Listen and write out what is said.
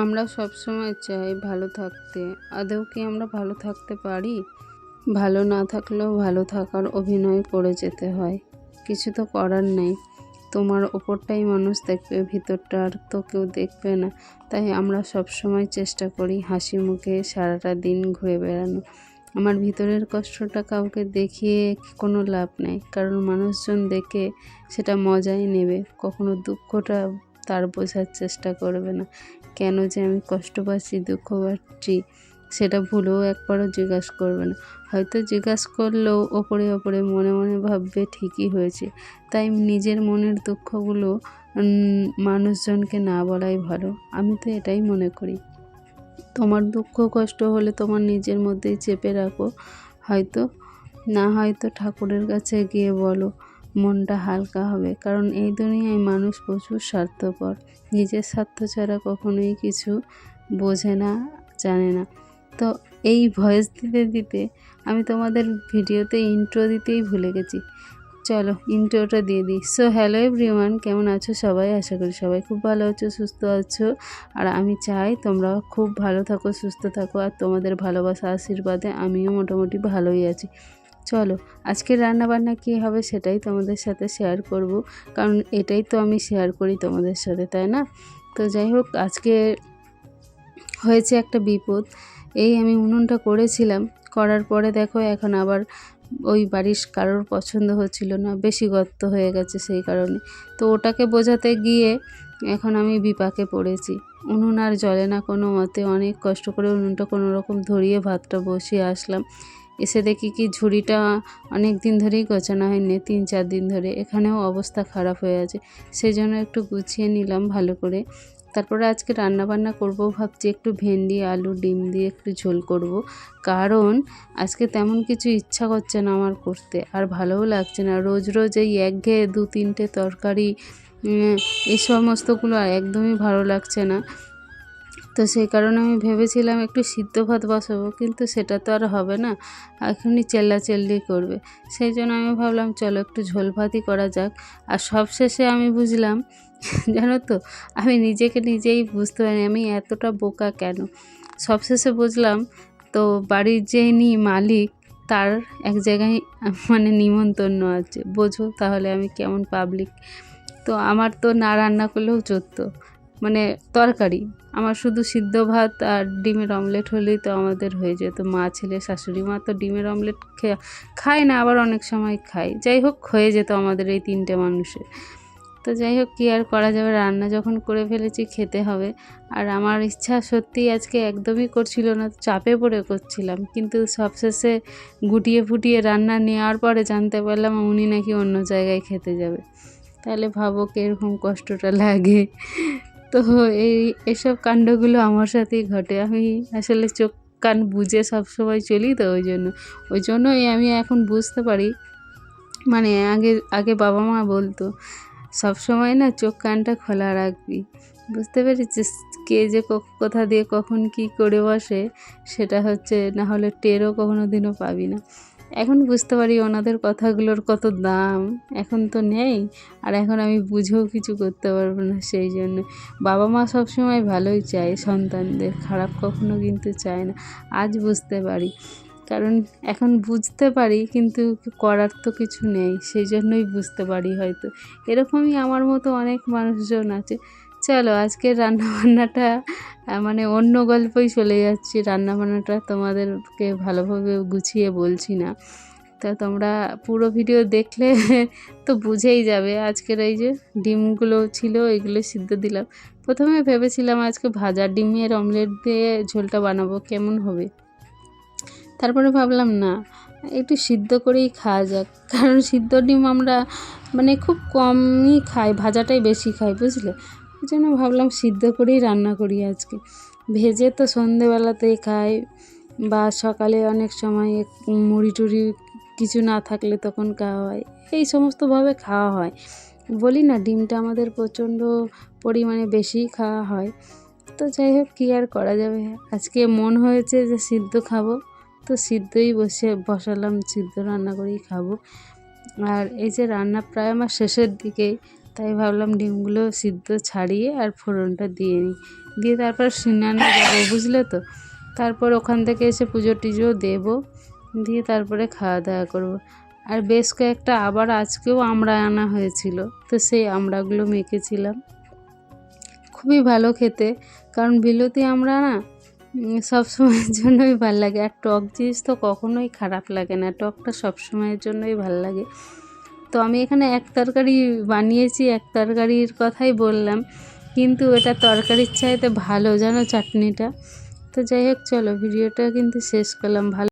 আমরা সবসময় চাই ভালো থাকতে। আদৌ কি আমরা ভালো থাকতে পারি? ভালো না থাকলেও ভালো থাকার অভিনয় করে যেতে হয়। কিছু তো করার নেই। তোমার ওপরটাই মানুষ দেখবে, ভিতরটা আর তো কেউ দেখবে না। তাই আমরা সবসময় চেষ্টা করি হাসি মুখে সারাটা দিন ঘুরে বেড়ানো। আমার ভিতরের কষ্টটা কাউকে দেখিয়ে কোনো লাভ নেই, কারণ মানুষজন দেখে সেটা মজাই নেবে। কখনো দুঃখটা তার বোঝার চেষ্টা করবে না। কেন যে আমি কষ্ট পাচ্ছি, দুঃখ পাচ্ছি, সেটা ভুলেও একবারও জিজ্ঞাসা করবে না। হয়তো জিজ্ঞাসা করলেও ওপরে ওপরে মনে মনে ভাববে, ঠিকই হয়েছে। তাই নিজের মনের দুঃখগুলো মানুষজনকে না বলাই ভালো। আমি তো এটাই মনে করি। তোমার দুঃখ, কষ্ট হলে তোমার নিজের মধ্যেই চেপে রাখো। হয়তো, না হয়তো ঠাকুরের কাছে গিয়ে বলো মনটা হালকা হবে। কারণ এই দুনিয়ায় মানুষ প্রচুর স্বার্থপর। নিজের স্বার্থ ছাড়া কখনোই কিছু বোঝে না, জানে না। তো এই ভয়েস দিতে দিতে আমি তোমাদের ভিডিওতে ইন্ট্রো দিতেই ভুলে গেছি। চলো ইন্ট্রোটা দিয়ে দিই। সো হ্যালো এভরিওয়ান কেমন আছো সবাই? আশা করি সবাই খুব ভালো আছো, সুস্থ আছো। আর আমি চাই তোমরা খুব ভালো থাকো, সুস্থ থাকো। আর তোমাদের ভালোবাসা, আশীর্বাদে আমিও মোটামুটি ভালোই আছি। চলো, আজকের রান্নাবান্না কী হবে সেটাই তোমাদের সাথে শেয়ার করব। কারণ এটাই তো আমি শেয়ার করি তোমাদের সাথে, তাই না? তো যাই হোক, আজকে হয়েছে একটা বিপদ। এই আমি উনুনটা করেছিলাম, করার পরে দেখো এখন আবার ওই বাড়ির কারোর পছন্দ হচ্ছিল না, বেশি গর্ত হয়ে গেছে সেই কারণে। তো ওটাকে বোঝাতে গিয়ে এখন আমি বিপাকে পড়েছি। উনুন আর জলে না কোনো মতে অনেক কষ্ট করে উনুনটা কোনো রকম ধরিয়ে ভাতটা বসিয়ে আসলাম। এসে দেখি কি ঝুড়িটা অনেক দিন ধরেই গোছানো হয়নি, তিন চার দিন ধরে। এখানেও অবস্থা খারাপ হয়ে আছে সেই জন্য একটু গুছিয়ে নিলাম ভালো করে। তারপরে আজকে রান্না বান্না করব, ভাবছি একটু ভেন্ডি, আলু, ডিম দিয়ে একটু ঝোল করব। কারণ আজকে তেমন কিছু ইচ্ছা করছে না আমার করতে, আর ভালোও লাগছে না। রোজ রোজ এই একঘেয়ে দু তিনটে তরকারি এই সমস্তগুলো একদমই ভালো লাগছে না। তো সেই কারণে আমি ভেবেছিলাম একটু সিদ্ধ ভাত বসাবো, কিন্তু সেটা তো আর হবে না। এখনই চেল্লাচেল্লি করবে। সেই জন্য আমি ভাবলাম, চলো একটু ঝোল ভাতই করা যাক। আর সবশেষে আমি বুঝলাম, জানো তো, আমি নিজেকে নিজেই বুঝতে পারি আমি এতটা বোকা কেন? সবশেষে বুঝলাম, তো বাড়ির যে নি মালিক, তার এক জায়গায় মানে নিমন্ত্রণ আছে। বোঝো তাহলে আমি কেমন পাবলিক তো আমার তো না রান্না করলেও চলতো। মানে তরকারি। আমার শুধু সিদ্ধ ভাত আর ডিমের অমলেট হলেই তো আমাদের হয়ে যেত। মা, ছেলে, শাশুড়ি, মা তো ডিমের অমলেট খায় না, আবার অনেক সময় খায়। যাই হোক, হয়ে যেত আমাদের এই তিনটে মানুষের। তো যাই হোক, কী আর করা যাবে? রান্না যখন করে ফেলেছি, খেতে হবে। আর আমার ইচ্ছা সত্যিই আজকে একদমই করছিল না, চাপে পড়ে করছিলাম। কিন্তু সবশেষে গুটিয়ে ফুটিয়ে রান্না নেওয়ার পরে জানতে পারলাম উনি নাকি অন্য জায়গায় খেতে যাবে। তাহলে ভাবো কীরকম কষ্টটা লাগে। তো এই এসব কাণ্ডগুলো আমার সাথেই ঘটে। আমি আসলে চোখ কান বুঝে সবসময় চলি তো ওই জন্য। ওই জন্যই আমি এখন বুঝতে পারি। মানে আগে আগে বাবা মা বলতো, সব সময় না চোখ কানটা খোলা রাখবি। বুঝতে পেরেছিস? কে যে কোথা দিয়ে কখন কি করে বসে, সেটা হচ্ছে না হলে টেরও কখনো দিনও পাবি না। এখন বুঝতে পারি ওনাদের কথাগুলোর কত দাম। এখন তো নেই, আর এখন আমি বুঝেও কিছু করতে পারব না সেই জন্য। বাবা মা সবসময় ভালোই চায় সন্তানদের, খারাপ কখনো কিন্তু চায় না, আজ বুঝতে পারি। কারণ এখন বুঝতে পারি, কিন্তু করার তো কিছু নেই, সেই জন্যই বুঝতে পারি হয়তো। এরকমই আমার মতো অনেক মানুষজন আছে চলো, আজকের রান্নাবান্নাটা মানে অন্য গল্পই চলে যাচ্ছি। রান্নাবান্নাটা তোমাদেরকে ভালোভাবে গুছিয়ে বলছি না। তা তোমরা পুরো ভিডিও দেখলে তো বুঝেই যাবে। আজকের এই যে ডিমগুলো ছিল, এগুলো সিদ্ধ দিলাম। প্রথমে ভেবেছিলাম আজকে ভাজা ডিমের অমলেট দিয়ে ঝোলটা বানাবো, কেমন হবে? তারপরে ভাবলাম, না, একটু সিদ্ধ করেই খাওয়া যাক। কারণ সিদ্ধ ডিম আমরা মানে খুব কমই খাই, ভাজাটাই বেশি খাই, বুঝলে? ওই জন্য ভাবলাম সিদ্ধ করেই রান্না করি আজকে। ভেজে তো সন্ধেবেলাতেই খাই বা সকালে অনেক সময় মুড়ি টুড়ি কিছু না থাকলে তখন খাওয়া হয়। এই সমস্তভাবে খাওয়া হয়। বলি না, ডিমটা আমাদের প্রচণ্ড পরিমাণে বেশি খাওয়া হয়। তো যাই হোক, কী আর করা যাবে? আজকে মন হয়েছে যে সিদ্ধ খাব। তো সিদ্ধই বসে, বসালাম, সিদ্ধ রান্না করেই খাব। আর এই যে রান্না প্রায় আমার শেষের দিকে তাই ভাবলাম ডিমগুলো সিদ্ধ ছাড়িয়ে আর ফোড়নটা দিয়ে নিই। দিয়ে তারপর সিনানে যাব বুঝলে তো? তারপর ওখান থেকে এসে পুজো টুজো দেবো দিয়ে তারপরে খাওয়া দাওয়া করব। আর বেশ কয়েকটা আবার আজকেও আমড়া আনা হয়েছিল তো সেই আমড়াগুলো মেখেছিলাম। খুবই ভালো খেতে কারণ বিলতি আমরা না উম, সব সময়ের জন্যই ভালো লাগে। আর টক জিনিস তো কখনোই খারাপ লাগে না টকটা সব সময়ের জন্যই ভালো লাগে। তো আমি এখানে এক তরকারি বানিয়েছি, এক তরকারির কথাই বললাম। কিন্তু এটা তরকারির চাইতে ভালো, জানো চাটনিটা? তো যাই হোক, চলো, ভিডিওটা কিন্তু শেষ করলাম। ভালো